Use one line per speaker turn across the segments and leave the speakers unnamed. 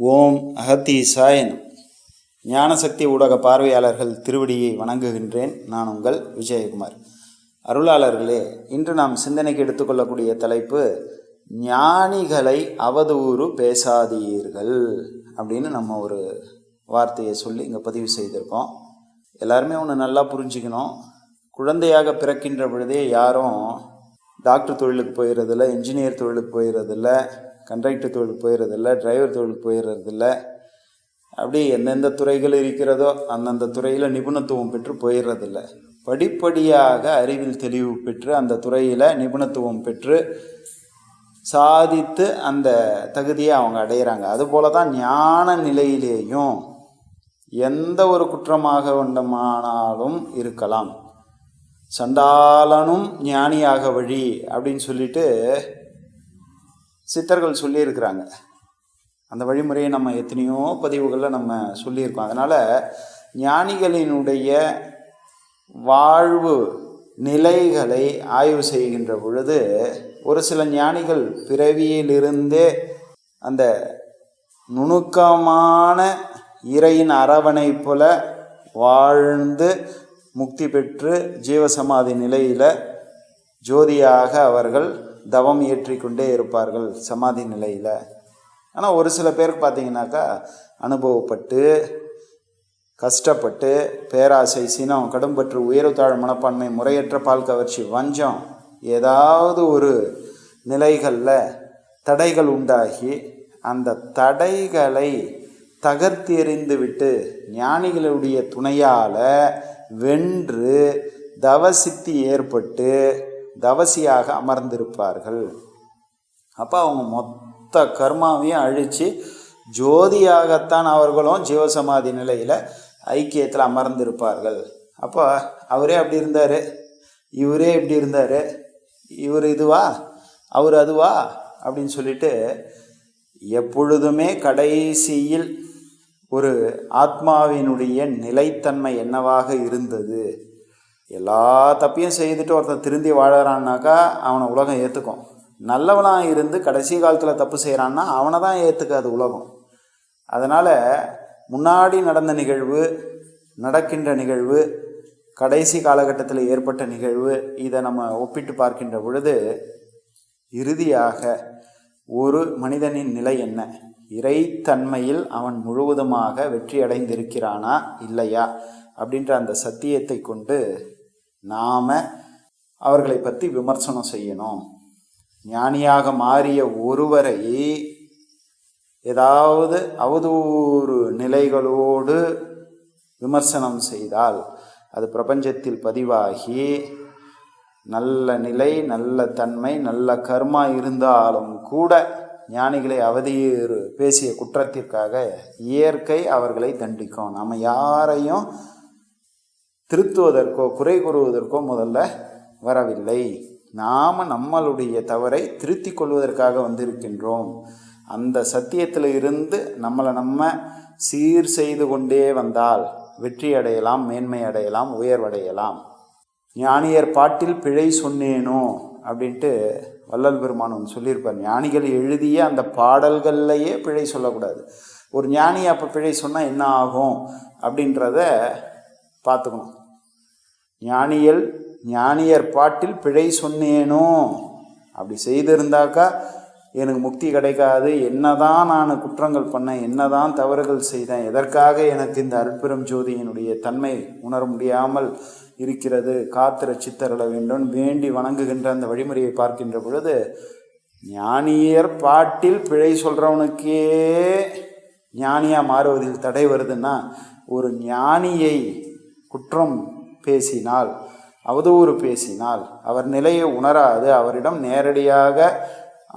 ஓம் அகத்தீசாயனம் ஞானசக்தி ஊடக பார்வையாளர்கள் திருவடியை வணங்குகின்றேன். நான் உங்கள் விஜயகுமார். அருளாளர்களே இன்று நாம் சிந்தனைக்கு எடுத்துக்கொள்ளக்கூடிய தலைப்பு ஞானிகளை அவதூறு பேசாதீர்கள் அப்படின்னு நம்ம ஒரு வார்த்தையை சொல்லி இங்கே பதிவு செய்திருக்கோம். எல்லாருமே ஒன்று நல்லா புரிஞ்சுக்கணும். குழந்தையாக பிறக்கின்ற பொழுதே யாரும் டாக்டர் தொழிலுக்கு போயிடுறதில்ல இன்ஜினியர் தொழிலுக்கு போயிடுறதில்ல கண்ட்ராக்டர் தொழிலுக்கு போயிடுறதில்ல டிரைவர் தொழிலுக்கு போயிடுறதில்ல அப்படி எந்தெந்த துறைகள் இருக்கிறதோ அந்தந்த துறையில் நிபுணத்துவம் பெற்று போயிடுறதில்ல படிப்படியாக அறிவில் தெளிவு பெற்று அந்த துறையில் நிபுணத்துவம் பெற்று சாதித்து அந்த தகுதியை அவங்க அடையிறாங்க. அதுபோல தான் ஞான நிலையிலேயும் எந்த ஒரு குற்றமாக வேண்டுமானாலும் இருக்கலாம். சண்டாளனும் ஞானியாக வழி அப்படின்னு சொல்லிட்டு சித்தர்கள் சொல்லியிருக்கிறாங்க. அந்த வழிமுறையை நம்ம எத்தனையோ பதிவுகளில் நம்ம சொல்லியிருக்கோம். அதனால் ஞானிகளினுடைய வாழ்வு நிலைகளை ஆய்வு செய்கின்ற பொழுது ஒரு சில ஞானிகள் பிறவியிலிருந்தே அந்த நுணுக்கமான இறையின் அரவணைப்புல வாழ்ந்து முக்தி பெற்று ஜீவசமாதி நிலையில் ஜோதியாக அவர்கள் தவம் ஏற்றிக்கொண்டே இருப்பார்கள் சமாதி நிலையில். ஆனால் ஒரு சில பேருக்கு பார்த்தீங்கன்னாக்கா அனுபவப்பட்டு கஷ்டப்பட்டு பேராசை சினம் கடும்பற்று உயர்வுத்தாழ் மனப்பான்மை முறையற்ற பால் கவர்ச்சி வஞ்சம் ஏதாவது ஒரு நிலைகளில் தடைகள் உண்டாகி அந்த தடைகளை தகர்த்து எறிந்து விட்டு ஞானிகளுடைய துணையால் வென்று தவசித்தி ஏற்பட்டு தவசியாக அமர்ந்திருப்பார்கள். அப்போ அவங்க மொத்த கர்மாவையும் அழித்து ஜோதியாகத்தான் அவர்களும் ஜீவசமாதி நிலையில் ஐக்கியத்தில் அமர்ந்திருப்பார்கள். அப்போ அவரே அப்படி இருந்தார். இவரே இப்படி இருந்தார். இவர் இதுவா? அவர் அதுவா? அப்படின்னு சொல்லிட்டு எப்பொழுதுமே கடைசியில் ஒரு ஆத்மாவினுடைய நிலைத்தன்மை என்னவாக இருந்தது? எல்லா தப்பையும் செய்துட்டு ஒருத்தன் திருந்தி வாழறான்னாக்கா அவனை உலகம் ஏற்றுக்கும் நல்லவனாக இருந்து கடைசி காலத்தில் தப்பு செய்கிறான்னா அவனை தான் ஏற்றுக்காது உலகம். அதனால் முன்னாடி நடந்த நிகழ்வு நடக்கின்ற நிகழ்வு கடைசி காலகட்டத்தில் ஏற்பட்ட நிகழ்வு இதை நம்ம ஒப்பிட்டு பார்க்கின்ற பொழுது இறுதியாக ஒரு மனிதனின் நிலை என்ன? இறைத்தன்மையில் அவன் முழுவதுமாக வெற்றி அடைந்திருக்கிறானா இல்லையா? அப்படின்ற அந்த சத்தியத்தை கொண்டு நாம் அவர்களை பற்றி விமர்சனம் செய்யணும். ஞானியாக மாறிய ஒருவரை ஏதாவது அவதூறு நிலைகளோடு விமர்சனம் செய்தால் அது பிரபஞ்சத்தில் பதிவாகி நல்ல நிலை நல்ல தன்மை நல்ல கர்மா இருந்தாலும் கூட ஞானிகளை அவதீறு பேசிய குற்றத்திற்காக இயற்கை அவர்களை தண்டிக்கும். நம்ம யாரையும் திருத்துவதற்கோ குறை கூறுவதற்கோ முதல்ல வரவில்லை. நாம் நம்மளுடைய தவறை திருத்தி கொள்வதற்காக வந்திருக்கின்றோம். அந்த சத்தியத்தில் இருந்து நம்மளை நம்ம சீர் செய்து கொண்டே வந்தால் வெற்றி அடையலாம் மேன்மை அடையலாம் உயர்வடையலாம் ஞானியர் பாட்டில் பிழை சொன்னேனோ அப்படின்ட்டு வள்ளல் பெருமான் ஒன்று சொல்லியிருப்பார். ஞானிகள் எழுதிய அந்த பாடல்கள்லையே பிழை சொல்லக்கூடாது. ஒரு ஞானி அப்போ பிழை சொன்னால் என்ன ஆகும் அப்படின்றத பார்த்துக்கணும். ஞானியல் ஞானியர் பாட்டில் பிழை சொன்னேனோ? அப்படி செய்திருந்தாக்கா எனக்கு முக்தி கிடைக்காது. என்னதான் நான் குற்றங்கள் பண்ணேன் என்னதான் தவறுகள் செய்தேன் எதற்காக எனக்கு இந்த அற்பெரும் ஜோதியினுடைய தன்மை உணர முடியாமல் இருக்கிறது? காத்திர சித்தரள வேண்டும். வேண்டி வணங்குகின்ற அந்த வழிமுறையை பார்க்கின்ற பொழுது ஞானியர் பாட்டில் பிழை சொல்கிறவனுக்கே ஞானியாக மாறுவதில் தடை வருதுன்னா ஒரு ஞானியை குற்றம் பேசினால் அவதூறு பேசினால் அவர் நிலையை உணராது. அவரிடம் நேரடியாக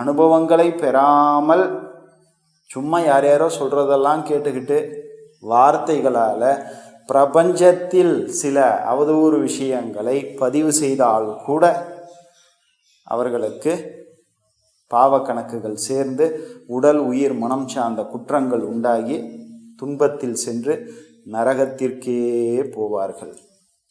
அனுபவங்களை பெறாமல் சும்மா யார் யாரோ சொல்கிறதெல்லாம் கேட்டுக்கிட்டு வார்த்தைகளால் பிரபஞ்சத்தில் சில அவதூறு விஷயங்களை பதிவு செய்தால் கூட அவர்களுக்கு பாவக்கணக்குகள் சேர்ந்து உடல் உயிர் மனம் சார்ந்த குற்றங்கள் உண்டாகி துன்பத்தில் சென்று நரகத்திற்கே போவார்கள்.